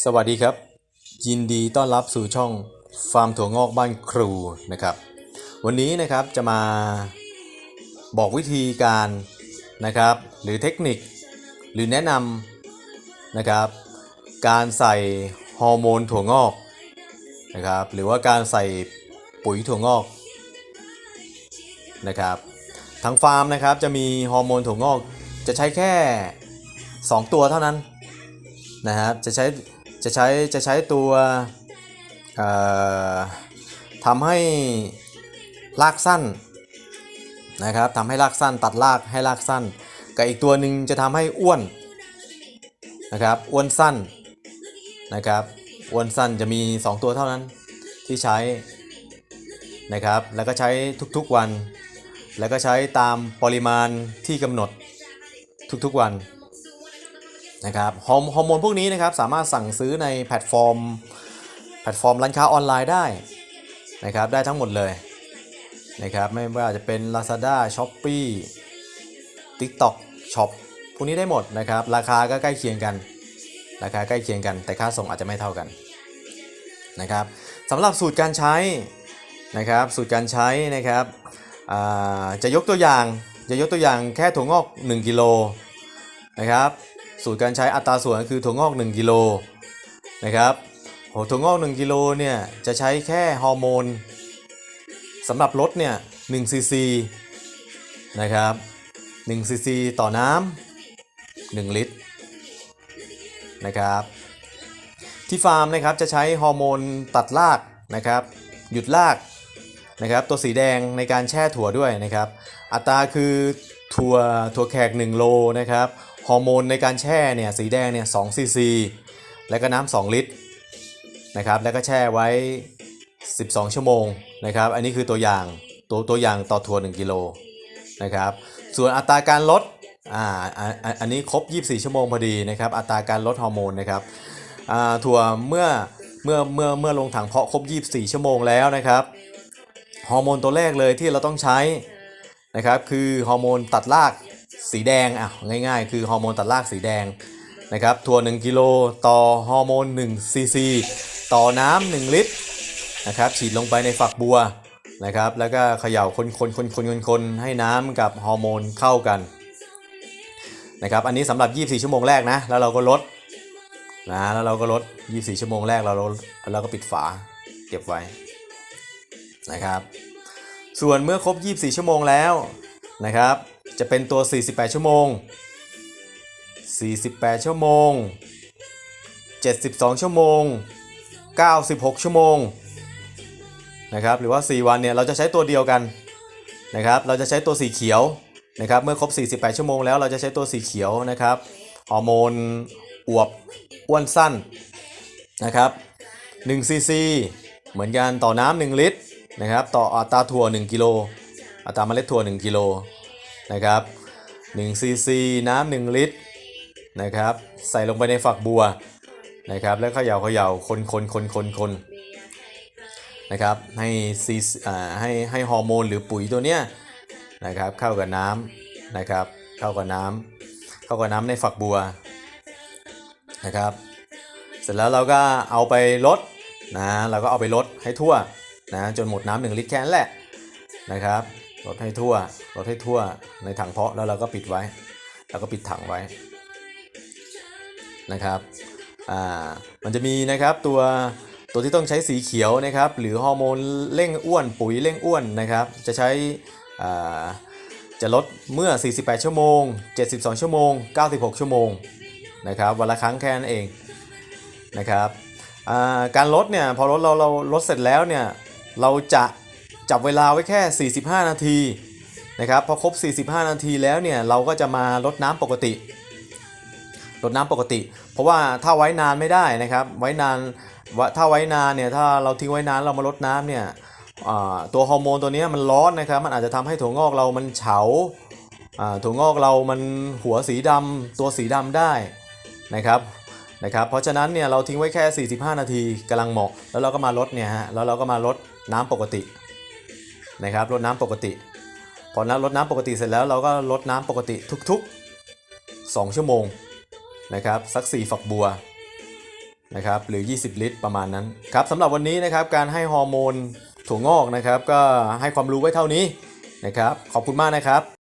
สวัสดีครับ ยินดีต้อนรับสู่ช่องฟาร์มถั่วงอกบ้านครูนะครับ วันนี้นะครับจะมาบอกวิธีการนะครับ หรือเทคนิค หรือแนะนำนะครับ การใส่ฮอร์โมนถั่วงอกนะครับ หรือว่าการใส่ปุ๋ยถั่วงอกนะครับทางฟาร์มนะครับจะมีฮอร์โมนถั่วงอกจะใช้แค่ 2 ตัวเท่านั้นนะครับจะใช้ จะใช้จะใช้ตัวทำให้รากสั้นนะครับทำให้รากสั้นตัดรากให้รากสั้น กับอีกตัวหนึ่งจะทำให้อ้วนนะครับอ้วนสั้นนะครับอ้วนสั้นจะมี 2 ตัวเท่านั้นที่ใช้นะครับแล้วก็ใช้ทุกๆวัน แล้วก็ใช้ตามปริมาณที่กำหนดทุกๆวัน นะครับฮอร์โมนพวกนี้นะครับสามารถสั่งซื้อในแพลตฟอร์ม แพลตฟอร์มร้านค้าออนไลน์ได้นะครับได้ทั้งหมดเลยนะครับไม่ว่าจะเป็น Lazada Shopee TikTok Shop พวกนี้ได้หมดนะครับราคาก็ใกล้เคียงกัน ราคาใกล้เคียงกัน แต่ค่าส่งอาจจะไม่เท่ากันนะครับสำหรับสูตรการใช้นะครับสูตรการใช้นะครับจะยกตัวอย่างจะยกตัวอย่างแค่ถั่วงอก 1กิโลนะครับ สูตรการใช้อัตราส่วนก็คือถั่วงอก 1กิโลนะครับโหถั่วงอก 1กิโลเนี่ยจะใช้แค่ฮอร์โมนสำหรับรถเนี่ย1ซีซีนะครับ1ซีซีต่อน้ำ1ลิตรนะครับที่ฟาร์มนะครับจะใช้ฮอร์โมนตัดรากนะครับหยุดรากนะครับตัวสีแดงในการแช่ถั่วด้วยนะครับ อัตราคือถั่วถั่วแขก 1 โลนะครับ ฮอร์โมนในการแช่เนี่ยสีแดงเนี่ย2ซีซีแล้วก็น้ำ2ลิตรนะครับแล้วก็แช่ไว้ 12 ชั่วโมงนะครับอันนี้คือตัวอย่างตัวตัวอย่างต่อถั่ว1กิโลนะครับส่วนอัตราการลดอ่าอ่าอ่าอันนี้ครบ 24 ชั่วโมงพอดีนะครับอัตราการลดฮอร์โมนนะครับอ่าถั่วเมื่อเมื่อเมื่อเมื่อลงถังเพาะครบ 24 ชั่วโมงแล้วนะครับฮอร์โมนตัวแรกเลยที่เราต้องใช้นะครับคือฮอร์โมนตัดราก สีแดงอะง่ายๆ คือฮอร์โมนตัดรากสีแดงนะครับถั่ว1กิโลต่อฮอร์โมน1ซีซีต่อน้ำ1ลิตรนะครับฉีดลงไปในฝักบัวนะครับแล้วก็เขย่าคนคนคนคนคนคนให้น้ำกับฮอร์โมนเข้ากันนะครับอันนี้สำหรับ 24 ชั่วโมงแรกนะแล้วเราก็ลดนะแล้วเราก็ลด 24 ชั่วโมงแรกเราเราก็ปิดฝาเก็บไว้นะครับส่วนเมื่อครบ 24 ชั่วโมงแล้วนะครับ จะเป็นตัว 48 ชั่วโมง 48 ชั่วโมง 72 ชั่วโมง 96 ชั่วโมงนะครับหรือว่า 4 วันเนี่ยเราจะใช้ตัวเดียวกันนะครับเราจะใช้ตัวสีเขียวนะครับเมื่อครบ 48 ชั่วโมงแล้วเราจะใช้ตัวสีเขียวนะครับฮอร์โมนอวบอ้วนสั้นนะครับ1ซีซีเหมือนกันต่อน้ำ1ลิตรนะครับต่ออัตราถั่ว 1กิโลอัตราเมล็ดถั่ว 1กิโล นะครับ1ซีซีน้ำ1ลิตรนะครับใส่ลงไปในฝักบัวนะครับแล้วเขย่าเขย่าคนคนคนคนคนนะครับให้ซีอ่าให้ให้ฮอร์โมนหรือปุ๋ยตัวเนี้ยนะครับเข้ากับน้ำนะครับเข้ากับน้ำเข้ากับน้ำในฝักบัวนะครับเสร็จแล้วเราก็เอาไปลดนะเราก็เอาไปลดให้ทั่วนะจนหมดน้ำหนึ่งลิตรแค่นั้นแหละนะครับ ลดให้ทั่วลดให้ทั่วในถังเพาะแล้วเราก็ปิดไว้ แล้วก็ปิดถังไว้นะครับอ่ามันจะมีนะครับตัวตัวที่ต้องใช้สีเขียวนะครับ หรือฮอร์โมนเร่งอ้วนปุ๋ยเร่งอ้วนนะครับ จะใช้อ่าจะลดเมื่อ 48 ชั่วโมง 72 ชั่วโมง 96 ชั่วโมงนะครับวันละครั้งแค่นั้นเองนะครับอ่าการลดเนี่ยพอลดเราเราลดเสร็จแล้วเนี่ยเราจะ จับเวลาไว้แค่ 45 นาทีนะครับพอครบ 45 นาทีแล้วเนี่ยเราก็จะมาลดน้ำปกติลดน้ำปกติ เพราะว่าถ้าไว้นานไม่ได้นะครับ ไว้นานว่าถ้าไว้นานเนี่ยถ้าเราทิ้งไว้นานเรามาลดน้ำเนี่ยตัวฮอร์โมนตัวนี้มันร้อนนะครับ มันอาจจะทำให้ถั่วงอกเรามันเฉาถั่วงอกเรามันหัวสีดำตัวสีดำได้นะครับนะครับ เพราะฉะนั้นเนี่ยเราทิ้งไว้แค่ 45 นาทีกำลังเหมาะ แล้วเราก็มาลดเนี่ยฮะแล้วเราก็มาลดน้ำปกติ นะครับลดน้ำปกติ พอน้ำลดน้ำปกติเสร็จแล้วเราก็ลดน้ำปกติทุกๆ 2 ชั่วโมงนะครับสัก 4 ฝักบัวนะครับหรือ 20 ลิตรประมาณนั้นครับสำหรับวันนี้นะครับการให้ฮอร์โมนถั่วงอกนะครับก็ให้ความรู้ไว้เท่านี้นะครับขอบคุณมากนะครับ